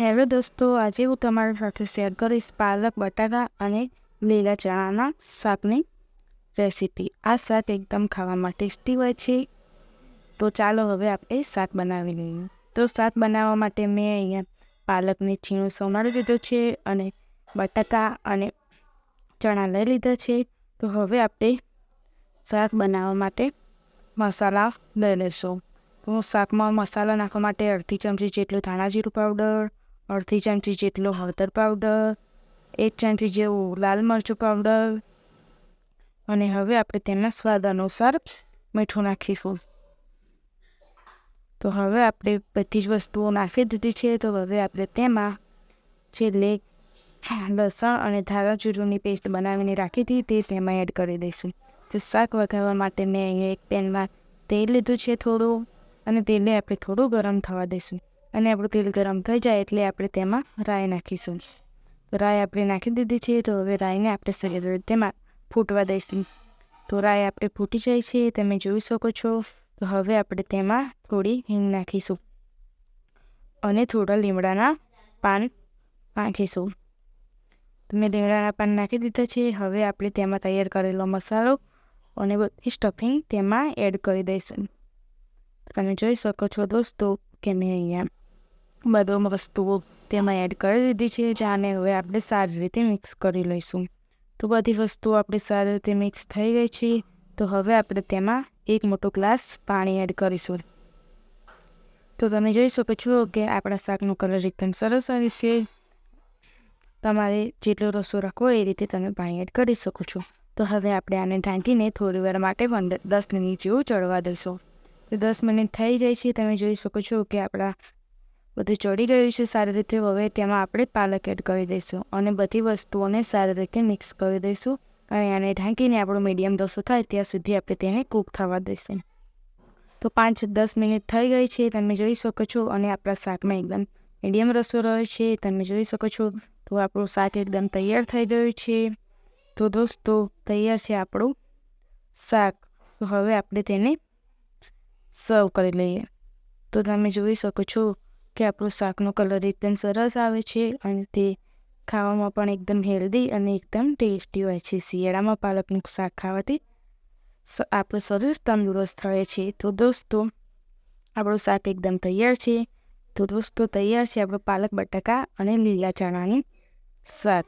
Hello દોસ્તો, આજે હું તમારી સાથે શેર કરીશ પાલક, બટાકા અને લીલા ચણાના શાકની રેસીપી આ શાક એકદમ ખાવામાં ટેસ્ટી હોય છે. તો ચાલો હવે આપણે શાક બનાવી લઈએ. તો શાક બનાવવા માટે મેં અહીંયા પાલકને છીણું સોનાળી લીધો છે અને બટાકા અને ચણા લઈ લીધા છે. તો હવે આપણે શાક બનાવવા માટે મસાલા લઈ લઈશું. તો શાકમાં મસાલા નાખવા માટે અડધી ચમચી જેટલું ધાણા જીરું પાવડર અડધી ચમચી જેટલો હળદર પાવડર એક ચમચી જેવું લાલ મરચું પાવડર અને હવે આપણે તેના સ્વાદ અનુસાર મીઠું નાખીશું તો હવે આપણે બધી જ વસ્તુઓ નાખી દીધી છે તો હવે આપણે તેમાં છેલ્લે લસણ અને ધારા જીરુંની પેસ્ટ બનાવીને રાખી હતી તે તેમાં એડ કરી દઈશું તો શાક વઘારવા માટે મેં અહીંયા એક પેનમાં તેલ લીધું છે થોડું અને તેલને આપણે થોડું ગરમ થવા દઈશું અને આપણું તેલ ગરમ થઈ જાય એટલે આપણે તેમાં રાઈ નાખીશું. રાઈ આપણે નાખી દીધી છે, તો હવે રાઈને આપણે સરસ તેમાં ફૂટવા દઈશું. તો રાઈ આપણે ફૂટી જાય છે, તમે જોઈ શકો છો. તો હવે આપણે તેમાં થોડી હિંગ નાખીશું. અને થોડા લીમડાના પાન નાખીશું. તો મેં લીમડાના પાન નાખી દીધા છે. હવે આપણે તેમાં તૈયાર કરેલો મસાલો અને બધી સ્ટફિંગ તેમાં એડ કરી દઈશું. તમે જોઈ શકો છો દોસ્તો, કે મેં અહીંયા બધો વસ્તુઓ તેમાં એડ કરી દીધી છે જાને હવે આપણે સારી રીતે મિક્સ કરી લઈશું. તો બધી વસ્તુઓ આપણે સારી રીતે મિક્સ થઈ ગઈ છે, તો હવે આપણે તેમાં એક મોટો ગ્લાસ પાણી એડ કરીશું. તો તમે જોઈ શકો છો કે આપણા શાકનો કલર એકદમ સરસ આવે છે. તમારે જેટલો રસો રાખવો એ રીતે તમે પાણી એડ કરી શકો છો. તો હવે આપણે આને ઢાંકીને થોડી વાર માટે પંદર દસ મિનિટ જેવું ચડવા દઈશું. તો દસ મિનિટ થઈ ગઈ છે, તમે જોઈ શકો છો કે આપણા બધું ચડી ગયું છે સારી રીતે, હવે તેમાં આપણે પાલક એડ કરી દઈશું અને બધી વસ્તુઓને સારી રીતે મિક્સ કરી દઈશું. અને આને ઢાંકીને આપણો મીડિયમ દસો થાય ત્યાં સુધી આપણે તેને કૂક થવા દઈશું. તો પાંચ દસ મિનિટ થઈ ગઈ છે, તમે જોઈ શકો છો અને આપણા શાકમાં એકદમ મીડિયમ રસો રહ્યો છે, તમે જોઈ શકો છો તો આપણું શાક એકદમ તૈયાર થઈ ગયું છે. તો દોસ્તો, તૈયાર છે આપણું શાક. તો હવે આપણે તેને સર્વ કરી લઈએ. તો તમે જોઈ શકો છો કે આપણું શાકનો કલર એકદમ સરસ આવે છે અને તે ખાવામાં પણ એકદમ હેલ્ધી અને એકદમ ટેસ્ટી હોય છે. શિયાળામાં પાલકનું શાક ખાવાથી આપણું શરીર તંદુરસ્ત રહે છે. તો દોસ્તો, આપણું શાક એકદમ તૈયાર છે. તો દોસ્તો, તૈયાર છે આપણું પાલક બટાકા અને લીલા ચણાની શાક.